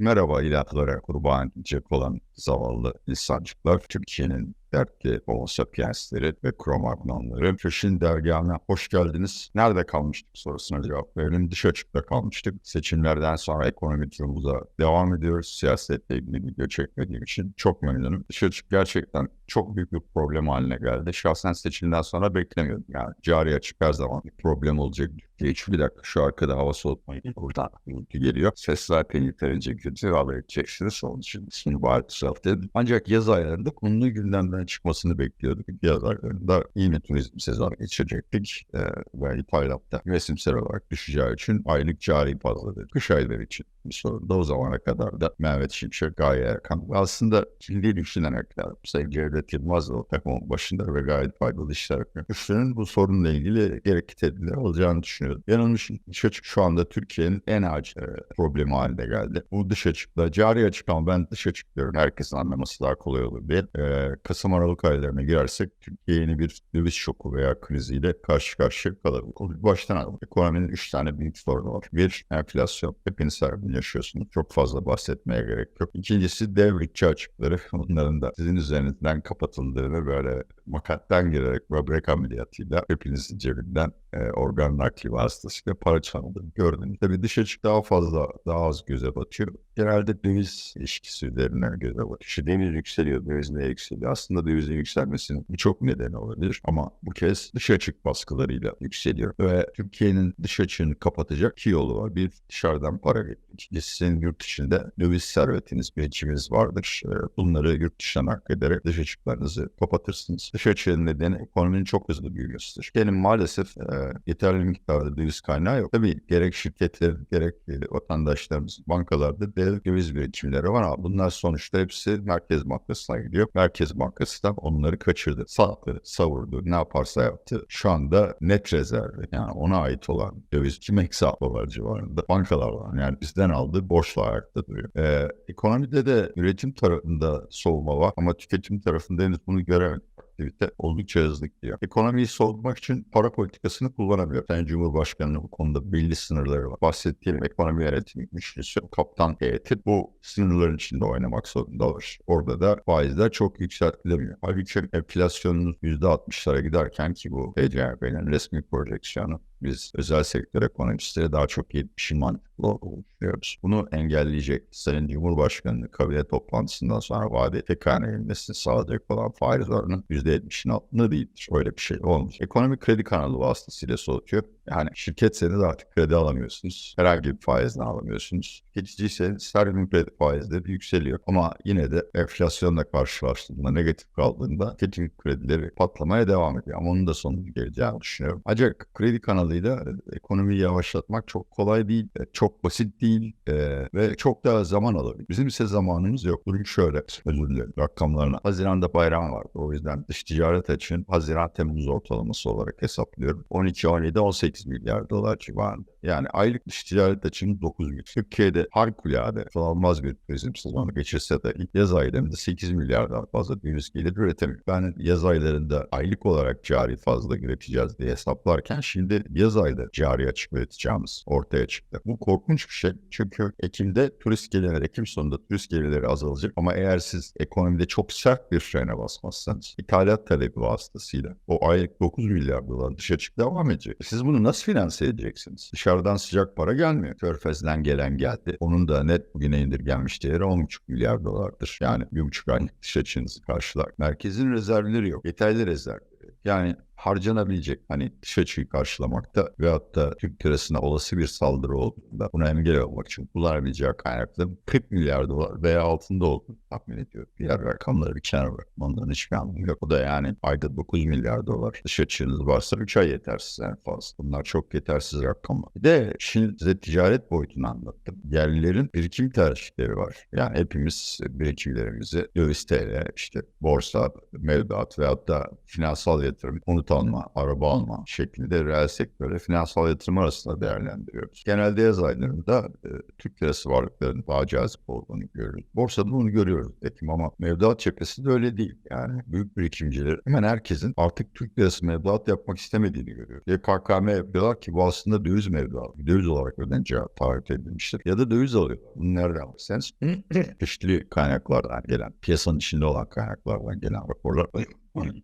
Merhaba ilahlara kurban edecek olan zavallı insancıklar. Türkiye'nin dertli homo sapiensleri ve kromagnonları. Köşin dergahına hoş geldiniz. Nerede kalmıştık sorusuna cevap verelim. Dış açıkta kalmıştık. Seçimlerden sonra ekonomi turumuza devam ediyoruz. Siyasetle ilgili video çekmediğim için çok memnunum. Dış açık gerçekten çok büyük bir problem haline geldi. Şahsen seçimden sonra beklemiyordum. Yani cari açık her zaman bir problem olacak. Geç bir dakika şu arkada hava soğutmayı buradan geliyor. Ses zaten yeterince kötü hava edeceksiniz. Onun için şimdi bari düzeltelim. Ancak yaz aylarında konunun gündemden çıkmasını bekliyorduk. Yaz aylarında iyi bir turizm sezonu geçirecektik. Ee, ve İtalya'da resimsel olarak düşeceği için aylık cari fazladır. Kış ayları için bir o zamana kadar da Mehmet Şimşek Gaye Erkan. Aslında kilidi düşünerek lazım. Sayın Cevdet Yılmaz o takımın başında ve gayet faydalı işler yapıyor. Bu sorunla ilgili gerekli tedbirler alacağını düşünüyorum. Yanılmışım. Dış açık şu anda Türkiye'nin en acil problemi haline geldi. Bu dış açıkla cari açık ama ben dış açık diyorum. Herkesin anlaması daha kolay olur diye. E, Kasım Aralık aylarına girersek Türkiye yeni bir döviz şoku veya kriziyle karşı karşıya kalabilir. Baştan alalım. Ekonominin üç tane büyük sorunu var. Bir, enflasyon. Hepiniz her yaşıyorsunuz. Çok fazla bahsetmeye gerek yok. İkincisi devletçi açıkları. Bunların da sizin üzerinizden kapatıldığını böyle makatten girerek böbrek ameliyatıyla hepinizin cebinden e, organ nakli vasıtasıyla para çalındığını gördünüz. Tabii dış açık daha fazla, daha az göze batıyor. Genelde döviz ilişkisi üzerine göze batıyor. İşte döviz yükseliyor, döviz ne yükseliyor? Aslında dövizin yükselmesinin birçok nedeni olabilir ama bu kez dış açık baskılarıyla yükseliyor. Ve Türkiye'nin dış açığını kapatacak iki yolu var. Bir dışarıdan para getiriyor. İkincisi sizin yurt içinde döviz servetiniz, birikiminiz vardır. E, Bunları yurt dışına naklederek dış açıklarınızı kapatırsınız. Dış açığın ekonominin çok hızlı büyümesidir. Benim maalesef e, yeterli miktarda döviz kaynağı yok. Tabii gerek şirketler, gerek e, vatandaşlarımız bankalarda dev döviz birikimleri var ama bunlar sonuçta hepsi Merkez Bankası'na gidiyor. Merkez Bankası da onları kaçırdı, sattı, savurdu, ne yaparsa yaptı. Şu anda net rezervi yani ona ait olan döviz kim hesaplar civarında bankalar var. Yani bizden aldığı borçla ayakta duruyor. E, ekonomide de üretim tarafında soğuma var ama tüketim tarafında henüz bunu göremedik aktivite oldukça hızlı gidiyor. Ekonomiyi soğutmak için para politikasını kullanamıyor. Sayın Cumhurbaşkanı'nın bu konuda belli sınırları var. Bahsettiğim ekonomi yönetimi güçlüsü kaptan heyeti bu sınırların içinde oynamak zorundalar. Orada da faizler çok yükseltilemiyor. Halbuki enflasyonunuz %60'lara giderken ki bu TCRB'nin resmi projeksiyonu biz özel sektör ekonomistleri daha çok 70 mantıklı oluşturuyoruz. Bunu engelleyecek Sayın Cumhurbaşkanı'nın kabine toplantısından sonra vade tekrar edilmesini sağlayacak olan faiz oranının %70'in altında değildir. Öyle bir şey olmuş. Ekonomik kredi kanalı vasıtasıyla soğutuyor. Yani şirketseniz artık kredi alamıyorsunuz. Herhangi bir faizle alamıyorsunuz. Tüketiciyseniz her gün kredi faizleri yükseliyor. Ama yine de enflasyonla karşılaştığında negatif kaldığında tüketim kredileri patlamaya devam ediyor. Ama onun da sonucu geleceğini düşünüyorum. Ancak kredi kanalıyla ekonomiyi yavaşlatmak çok kolay değil, çok basit değil e, ve çok daha zaman alabilir. Bizim ise zamanımız yok. Durum şöyle, özür dilerim rakamlarına. Haziran'da bayram vardı. O yüzden dış ticaret için Haziran-Temmuz ortalaması olarak hesaplıyorum. 12, 17, 18 milyar dolar civarında. Yani aylık dış ticaret açığımız 9 milyar. Türkiye'de harikulade olmaz bir turizm sezonu geçirse de yaz aylarında 8 milyardan fazla döviz gelir üretemiyor. Ben yaz aylarında aylık olarak cari fazla üreteceğiz diye hesaplarken şimdi yaz ayda cari açık üreteceğimiz ortaya çıktı. Bu korkunç bir şey. Çünkü Ekim'de turist gelirleri, Ekim sonunda turist gelirleri azalacak. Ama eğer siz ekonomide çok sert bir frene basmazsanız ithalat talebi vasıtasıyla o aylık 9 milyar dolar dış açık devam edecek. Siz bunu nasıl finanse edeceksiniz? Dışarıdan sıcak para gelmiyor. Körfez'den gelen geldi. Onun da net bugüne indirgenmiş değeri 10,5 milyar dolardır. Yani 1,5 aylık dış açığınızı karşılar. Merkezin rezervleri yok. Yeterli rezerv. Yani harcanabilecek hani dış açığı karşılamakta veyahut da Türk lirasına olası bir saldırı olduğunda buna engel olmak için kullanabileceği kaynakların 40 milyar dolar veya altında olduğunu tahmin ediyorum. Diğer rakamları bir kenara bırakın. Onların hiçbir anlamı yok. O da yani ayda 9 milyar dolar dış açığınız varsa 3 ay yetersiz en fazla. Bunlar çok yetersiz rakamlar. Bir de şimdi size ticaret boyutunu anlattım. Yerlilerin birikim tercihleri var. Yani hepimiz birikimlerimizi döviz TL, işte borsa, mevduat veyahut da finansal yatırım onu konut alma, araba alma şeklinde reel sektörle finansal yatırım arasında değerlendiriyoruz. Genelde yaz aylarında e, Türk lirası varlıklarının daha cazip olduğunu görüyoruz. Borsada bunu görüyoruz dedim ama mevduat cephesinde öyle değil. Yani büyük birikimciler hemen herkesin artık Türk lirası mevduat yapmak istemediğini görüyoruz. Ya KKM yapıyorlar ki bu aslında döviz mevduat. Döviz olarak ödeneceği taahhüt edilmiştir. Ya da döviz alıyorlar. Bunu nereden alırsanız çeşitli kaynaklardan gelen, piyasanın içinde olan kaynaklardan gelen raporlar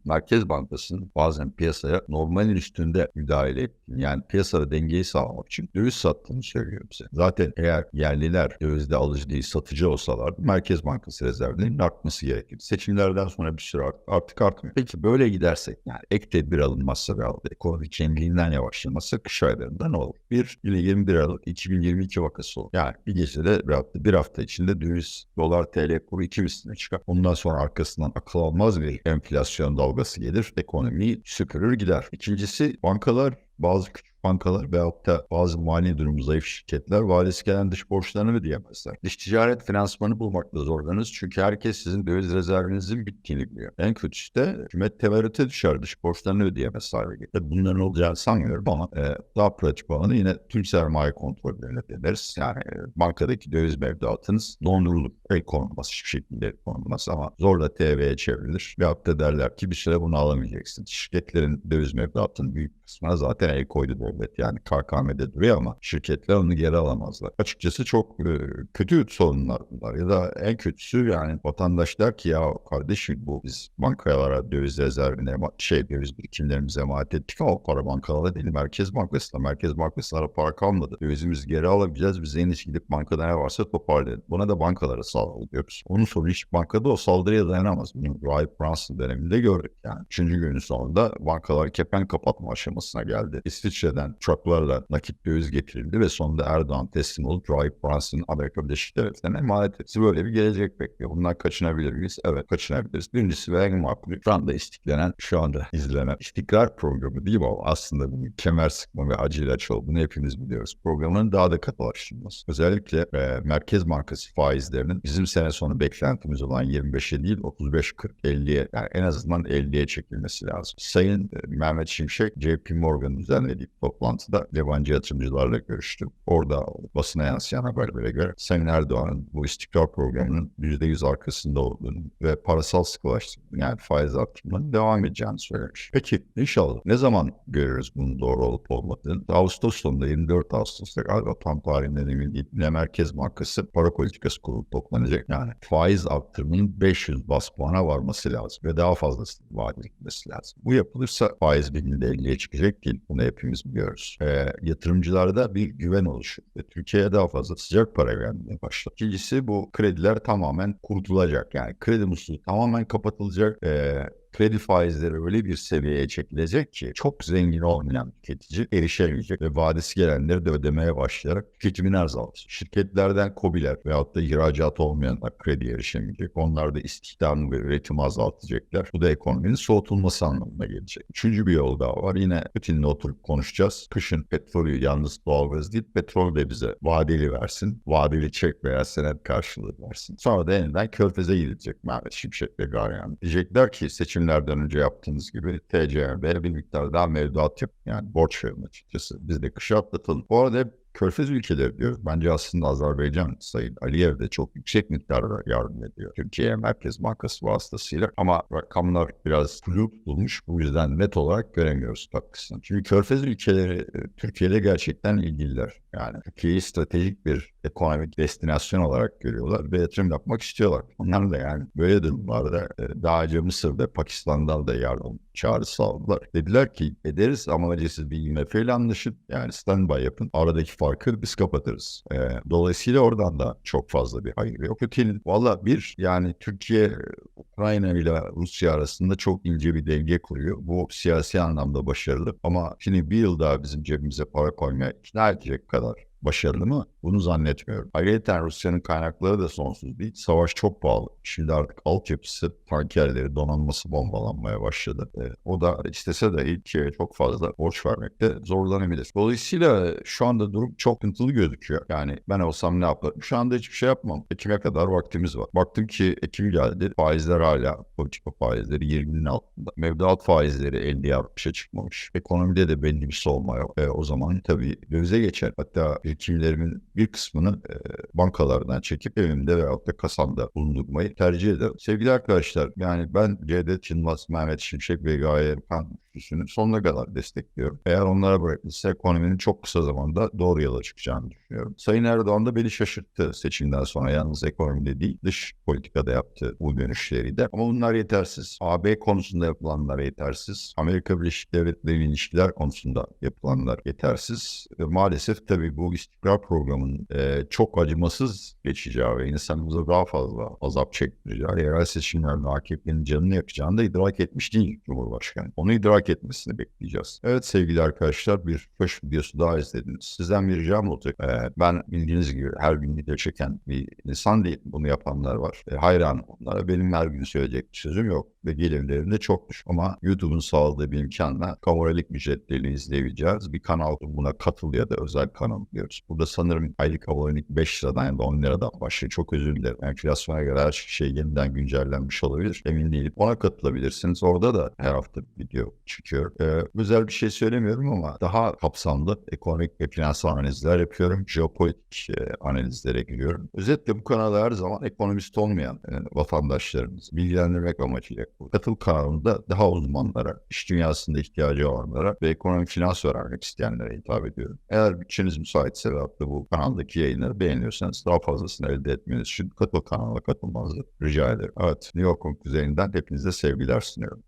Merkez Bankası'nın bazen piyasaya normalin üstünde müdahale ettiğini yani piyasada dengeyi sağlamak için döviz sattığını söylüyor bize. Zaten eğer yerliler dövizde alıcı değil satıcı olsalardı Merkez Bankası rezervlerinin artması gerekir. Seçimlerden sonra bir süre art- artık artmıyor. Peki böyle gidersek yani ek tedbir alınmazsa ve ekonomi kendiliğinden yavaşlamazsa kış aylarında ne olur? 1 ile 21 Aralık 2022 vakası olur. Yani bir gecede hafta, bir hafta içinde döviz, dolar, TL kuru iki üstüne çıkar. Ondan sonra arkasından akıl almaz bir enflasyon dalgası gelir. Ekonomiyi süpürür gider. İkincisi bankalar bazı küçük bankalar veyahut da bazı mali durumu zayıf şirketler vadesi gelen dış borçlarını ödeyemezler. Dış ticaret finansmanı bulmakta zorlanırız çünkü herkes sizin döviz rezervinizin bittiğini biliyor. En kötüsü de hükümet temerrüte düşer dış borçlarını ödeyemez hale gelir. Bunların olacağını sanmıyorum ama e, daha pratik olanı yine tüm sermaye kontrollerine deneriz. Yani e, bankadaki döviz mevduatınız dondurulur. El konulmaz hiçbir şekilde el konulmaz ama zorla TV'ye çevrilir. Veyahut da derler ki bir süre bunu alamayacaksın. Şirketlerin döviz mevduatının büyük kısmına zaten el koydu devlet. Yani KKM'de duruyor ama şirketler onu geri alamazlar. Açıkçası çok e, kötü sorunlar bunlar. Ya da en kötüsü yani vatandaş der ki ya kardeşim bu biz bankalara döviz rezervine şey döviz birikimlerimize emanet ettik ama o para bankalara değil Merkez Bankası'na. Merkez Bankası'na para kalmadı. Dövizimizi geri alamayacağız. Biz en iyisi gidip bankada ne varsa toparlayalım. Buna da bankalara saldırıyoruz. Onun sonu hiç bankada o saldırıya dayanamaz. Bunu Rahip Brunson döneminde gördük yani. Üçüncü günün sonunda bankalar kepen kapatma aşamasına geldi. İsviçre'den uçaklarla nakit döviz getirildi ve sonunda Erdoğan teslim olup Rahip Brunson Amerika Birleşik Devletleri'ne emanet etti. Böyle bir gelecek bekliyor. Bundan kaçınabilir miyiz? Evet kaçınabiliriz. Birincisi ve en makul şu anda istiklenen, şu anda izlenen istikrar programı değil mi? Aslında bu kemer sıkma ve acil ilaç olduğunu hepimiz biliyoruz. Programın daha da katılaştırılması. Özellikle e, Merkez Bankası faizlerinin bizim sene sonu beklentimiz olan 25'e değil 35-40-50'ye yani en azından 50'ye çekilmesi lazım. Sayın e, Mehmet Şimşek JP Morgan düzenlediği toplantıda yabancı yatırımcılarla görüştü. Orada basına yansıyan haberlere göre Sayın Erdoğan'ın bu istikrar programının %100 arkasında olduğunu ve parasal sıkılaştırmanın yani faiz artırmanın devam edeceğini söylemiş. Peki inşallah ne zaman görürüz bunun doğru olup olmadığını? Ağustos sonunda 24 Ağustos'ta galiba tam tarihinden emin değilim. Merkez Bankası para politikası kurulu toplanacak. Yani faiz artırımının 500 bas puana varması lazım ve daha fazlası vaat edilmesi lazım. Bu yapılırsa faiz birinde 50'ye çıkacak değil. Bunu hepimiz biliyoruz. Ee, yatırımcılarda bir güven oluşur ve Türkiye'ye daha fazla sıcak para gelmeye başlar. İkincisi bu krediler tamamen kurtulacak. Yani kredi musluğu tamamen kapatılacak. Ee, kredi faizleri öyle bir seviyeye çekilecek ki çok zengin olmayan tüketici erişemeyecek ve vadesi gelenleri de ödemeye başlayarak tüketimini azaltacak. Şirketlerden COBİ'ler veyahut da ihracat olmayanlar kredi erişemeyecek. Onlar da istihdam ve üretimi azaltacaklar. Bu da ekonominin soğutulması anlamına gelecek. Üçüncü bir yol daha var. Yine Putin'le oturup konuşacağız. Kışın petrolü yalnız doğalgaz değil petrol de bize vadeli versin. Vadeli çek veya senet karşılığı versin. Sonra da yeniden körfeze gidilecek Mehmet Şimşek ve Garyan. Diyecekler ki seçim seçimlerden önce yaptığınız gibi TCMB'ye bir miktar daha mevduat yap. Yani borç verin açıkçası. Biz de kışı atlatalım. Bu arada Körfez ülkeleri diyor. Bence aslında Azerbaycan Sayın Aliyev de çok yüksek miktarda yardım ediyor. Türkiye Merkez Bankası vasıtasıyla ama rakamlar biraz flu bulmuş. Bu yüzden net olarak göremiyoruz katkısını. Çünkü Körfez ülkeleri e, Türkiye'de gerçekten ilgililer. Yani Türkiye'yi stratejik bir ekonomik destinasyon olarak görüyorlar ve yatırım yapmak istiyorlar. Onlar da yani böyle durumlarda e, daha önce Mısır'da Pakistan'dan da yardım çağrısı aldılar. Dediler ki ederiz ama önce bir IMF ile anlaşın. Yani standby yapın. Aradaki farkı biz kapatırız. E, dolayısıyla oradan da çok fazla bir hayır yok. Putin valla bir yani Türkiye Ukrayna ile Rusya arasında çok ince bir denge kuruyor. Bu siyasi anlamda başarılı ama şimdi bir yıl daha bizim cebimize para koymaya ikna edecek kadar başarılı mı? Bunu zannetmiyorum. Ayrıca Rusya'nın kaynakları da sonsuz değil. Savaş çok pahalı. Şimdi artık altyapısı, tankerleri, donanması bombalanmaya başladı. E, o da istese de ilk çok fazla borç vermekte zorlanabilir. Dolayısıyla şu anda durum çok sıkıntılı gözüküyor. Yani ben olsam ne yaparım? Şu anda hiçbir şey yapmam. Ekim'e kadar vaktimiz var. Baktım ki Ekim geldi. Faizler hala politika faizleri 20'nin altında. Mevduat faizleri 50'ye 60'a çıkmamış. Ekonomide de belli bir soğuma yok. E, o zaman tabii dövize geçer. Hatta birikimlerimin bir kısmını e, bankalardan çekip evimde veyahut da kasamda bulundurmayı tercih ederim. Sevgili arkadaşlar yani ben Cevdet Yılmaz, Mehmet Şimşek ve Gaye Erkan üçlüsünü sonuna kadar destekliyorum. Eğer onlara bırakılırsa ekonominin çok kısa zamanda doğru yola çıkacağını düşünüyorum. Sayın Erdoğan da beni şaşırttı seçimden sonra yalnız ekonomide değil dış politikada yaptığı bu dönüşleriyle. Ama bunlar yetersiz. AB konusunda yapılanlar yetersiz. Amerika Birleşik Devletleri ile ilişkiler konusunda yapılanlar yetersiz. Ve maalesef tabii bu istikrar programının e, çok acımasız geçeceği ve insanımıza daha fazla azap çektireceği, yerel seçimlerde AKP'nin canını yakacağını da idrak etmiş değil Cumhurbaşkanı. Onu idrak etmesini bekleyeceğiz. Evet sevgili arkadaşlar bir hoş videosu daha izlediniz. Sizden bir ricam olacak. Ee, ben bildiğiniz gibi her gün video çeken bir insan değil. Bunu yapanlar var. E, hayran onlara. Benim her gün söyleyecek bir sözüm yok. Ve gelirlerim de çok düşük. Ama YouTube'un sağladığı bir imkanla kameralik ücretlerini izleyebileceğiz. Bir kanal buna katıl ya da özel kanal diyoruz. Burada sanırım aylık abonelik 5 liradan ya da 10 liradan başlıyor. Çok özür dilerim. Enflasyona göre her şey yeniden güncellenmiş olabilir. Emin değilim. Ona katılabilirsiniz. Orada da her hafta bir video çıkıyor. Ee, özel bir şey söylemiyorum ama daha kapsamlı ekonomik ve finansal analizler yapıyorum. Jeopolitik e, analizlere giriyorum. Özetle bu kanalda her zaman ekonomist olmayan e, vatandaşlarımız bilgilendirmek amacıyla. Katıl kanalında daha uzmanlara, iş dünyasında ihtiyacı olanlara ve ekonomik finans öğrenmek isteyenlere hitap ediyorum. Eğer bütçeniz müsaitse ve hatta bu kanaldaki yayınları beğeniyorsanız daha fazlasını elde etmeniz için katıl kanala katılmanızı rica ederim. Evet, New York'un kuzeyinden hepinize sevgiler sunuyorum.